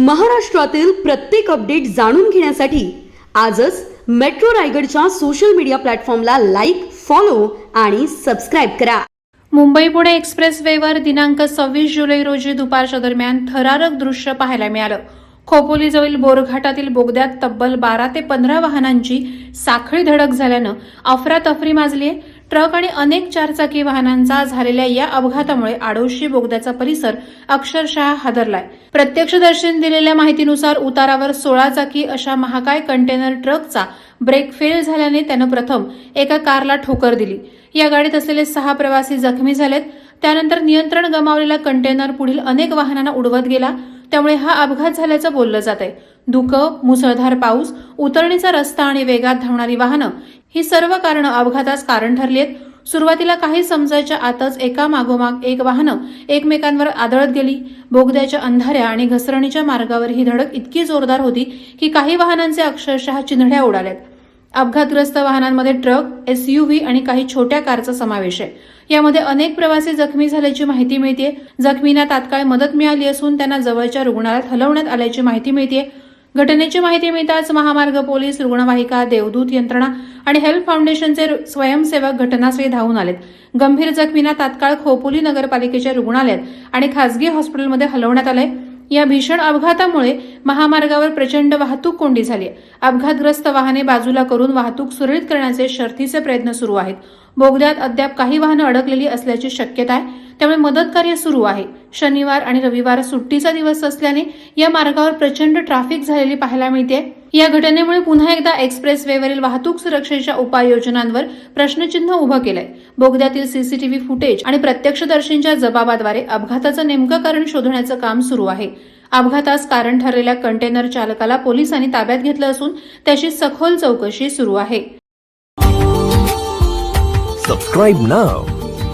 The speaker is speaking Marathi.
महाराष्ट्रातील प्रत्येक अपडेट जाणून घेण्यासाठी आजच मेट्रो रायगडच्या सोशल मीडिया प्लॅटफॉर्मला लाईक फॉलो आणि सबस्क्राईब करा. मुंबई पुणे एक्सप्रेसवेवर दिनांक सव्वीस जुलै रोजी दुपारच्या दरम्यान थरारक दृश्य पाहायला मिळालं. खोपोलीजवळील बोरघाटातील बोगद्यात तब्बल बारा ते पंधरा वाहनांची साखळी धडक झाल्यानं अफरातफरी माजली आहे ट्रक आणि अनेक चारचाकी वाहनांचा झालेल्या या अपघातामुळे आडोशी बोगद्याचा परिसर अक्षरशः हादरलाय. प्रत्यक्षदर्शीन दिलेल्या माहितीनुसार उतारावर सोळा चाकी अशा महाकाय कंटेनर ट्रकचा ब्रेक फेल झाल्याने त्यानं प्रथम एका कारला ठोकर दिली. या गाडीत असलेले सहा प्रवासी जखमी झालेत. त्यानंतर नियंत्रण गमावलेला कंटेनर पुढील अनेक वाहनांना उडवत गेला. त्यामुळे हा अपघात झाल्याचं बोललं जात आहे धुकं मुसळधार पाऊस उतरणीचा रस्ता आणि वेगात धावणारी वाहनं ही सर्व कारणं अपघातास कारण ठरली आहेत सुरुवातीला काही समजायच्या आतच एका मागोमाग एक वाहनं एकमेकांवर आदळत गेली. बोगद्याच्या अंधाऱ्या आणि घसरणीच्या मार्गावर ही धडक इतकी जोरदार होती की काही वाहनांचे अक्षरशः चिंधड्या उडाल्यात. अपघातग्रस्त वाहनांमध्ये ट्रक एसयूव्ही आणि काही छोट्या कारचा समावेश आहे. यामध्ये अनेक प्रवासी जखमी झाल्याची माहिती मिळते जखमींना तात्काळ मदत मिळाली असून त्यांना जवळच्या रुग्णालयात हलवण्यात आल्याची माहिती मिळते घटनेची माहिती मिळताच महामार्ग पोलीस रुग्णवाहिका देवदूत यंत्रणा आणि हेल्प फाउंडेशनचे रु- स्वयंसेवक घटनास्थळी धावून आलेत. गंभीर जखमींना तात्काळ खोपोली नगरपालिकेच्या रुग्णालयात आणि खासगी हॉस्पिटलमध्ये हलवण्यात आलंय. या भीषण अपघातामुळे महामार्गावर प्रचंड वाहतूक कोंडी झाली आहे. अपघातग्रस्त वाहने बाजूला करून वाहतूक सुरळीत करण्याचे शर्थीचे प्रयत्न सुरू आहेत. बोगद्यात अद्याप काही वाहनं अडकलेली असल्याची शक्यता आहे. त्यामुळे मदत कार्य सुरू आहे. शनिवार आणि रविवार सुट्टीचा दिवस असल्याने या मार्गावर प्रचंड ट्रॅफिक झालेली पाहायला मिळते. या घटनेमुळे पुन्हा एकदा एक्सप्रेस वेवरील वाहतूक सुरक्षेच्या उपाययोजनांवर प्रश्नचिन्ह उभं केलंय. बोगद्यातील सीसीटीव्ही फुटेज आणि प्रत्यक्षदर्शींच्या जबाबाद्वारे अपघाताचं नेमकं कारण शोधण्याचं काम सुरू आहे. अपघातास कारण ठरलेल्या कंटेनर चालकाला पोलिसांनी ताब्यात घेतलं असून त्याची सखोल चौकशी सुरू आहे.